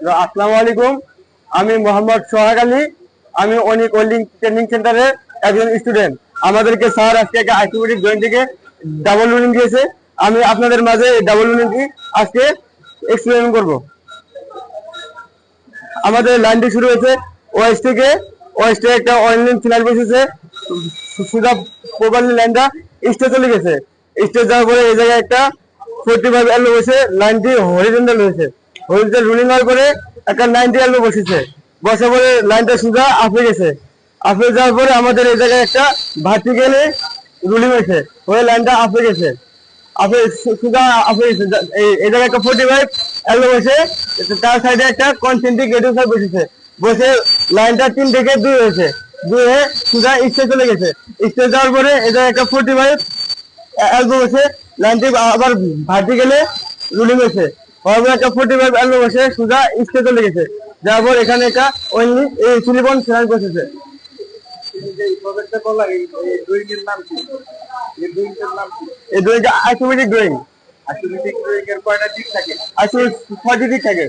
আসসালামু আলাইকুম। আমি মোহাম্মদ সোহাগ আলী। আমি অনিক ওয়েল্ডিং ট্রেনিং সেন্টারের একজন স্টুডেন্ট। আমাদেরকে স্যার আজকে একটা আইসোমেটিক ড্রয়িং থেকে ডাবল রুলিং দিয়েছে। আমি আপনাদের মাঝে ডাবল রুলিংটি আজকে এক্সপ্লেন করব। আমাদের লাইনটি শুরু হয়েছে ওয়েস্ট থেকে। ওয়েস্টে একটা অনলাইন ফিনাল বসেছে। সুদা প্রবালি লাইনটা স্টে চলে গেছে। স্টে যাওয়ার পরে এই জায়গায় একটা ফোর্টি ফাইভ এলো বসে লাইনটি হরিজেন্টাল হয়েছে। হরিজেন্টাল রুলিং হওয়ার পরে একটা নাইনটি এলো বসেছে। বসার পরে লাইনটা সুদা আপে গেছে। আপে যাওয়ার পরে আমাদের এই জায়গায় একটা ভার্টিক্যালে রুলিং হয়েছে। হয়ে লাইনটা আপে গেছে আপে সুদা আপে গেছে। এই- জায়গায় একটা ফোর্টি ফাইভ এলো বসে, তার সাইডে একটা কনসেন্ট্রিক রেডিও সাইড বসেছে। বসে লাইনটা তিন থেকে দুই হয়েছে। দুই হয়ে সুদা স্টে চলে গেছে। স্টে যাওয়ার পরে এই জায়গায় একটা ফোর্টি ফাইভ অ্যালবো বসে লাইনটি আবার ভার্টিক্যালে রুলিং হয়েছে। হওয়ার একটা ফোর্টি ফাইভ অ্যালবো বসে সুদা স্টে চলে গেছে। পর এখানে একটা অনলি এই সিলিকন ফিনাল বসেছে এই প্রজেক্টটা করলা এই ড্রয়িং এর নাম কি এই ড্রয়িং এর নাম কি এই ড্রয়িংটা আইসোমেটিক ড্রয়িং আসলে ড্রয়িং এর কয়টা দিক থাকে আসলে ছয়টি দিক থাকে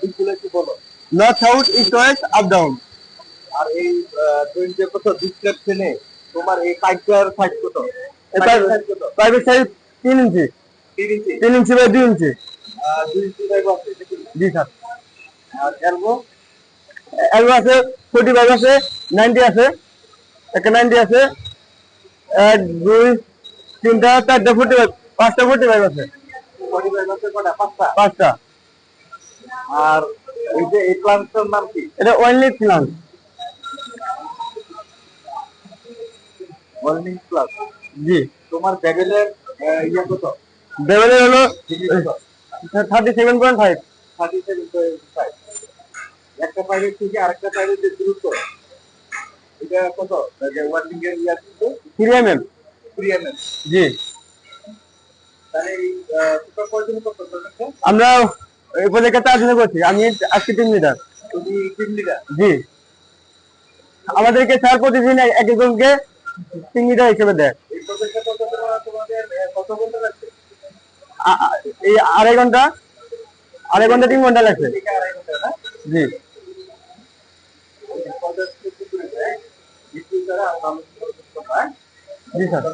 দিকগুলো একটু বলো north south east west up down আর এই কত ডিসক্রিপশনে তোমার এই সাইজ কত? প্রাইভেট সাইজ তিন ইঞ্চি তিন ইঞ্চি তিন ইঞ্চি বাই দুই ইঞ্চি আহ, দুই ইঞ্চি পাইপ আছে দেখি। জি স্যার। আর এলবো এলবো আছে ফোর্টি ফাইভ আছে নাইনটি আছে একটা নাইনটি আছে এক দুই তিনটা চারটা ফোর্টি ফাইভ পাঁচটা ফোর্টি ফাইভ আছে। পাঁচটা? আর এই যে এই প্লান্টটার নাম কি? এটা only plan warning plus ji. তোমার ব্যাবেলের ইয়ে কত? লেভেলের হলো thirty seven point five. Thirty seven five. একটা পাইপের থেকে আরেকটা পাইপের যে দূরত্ব। এটা কত? যে এর ইয়ার কিন্তু three M M three M M ji. তাহলে এই সুপার পয়জন কত প্রজেক্টে আমরা এই চার জনে করছি আমি আজকে team leader team leader ji. আমাদেরকে স্যার প্রতিদিন এক একজনকে টিম লিডার হিসেবে দেয়। এই প্রজেক্টটা কত তোমাদের কত ঘণ্টা লাগছে এই আড়াই ঘণ্টা আড়াই ঘণ্টা তিন ঘণ্টা লাগছে জি। জি স্যার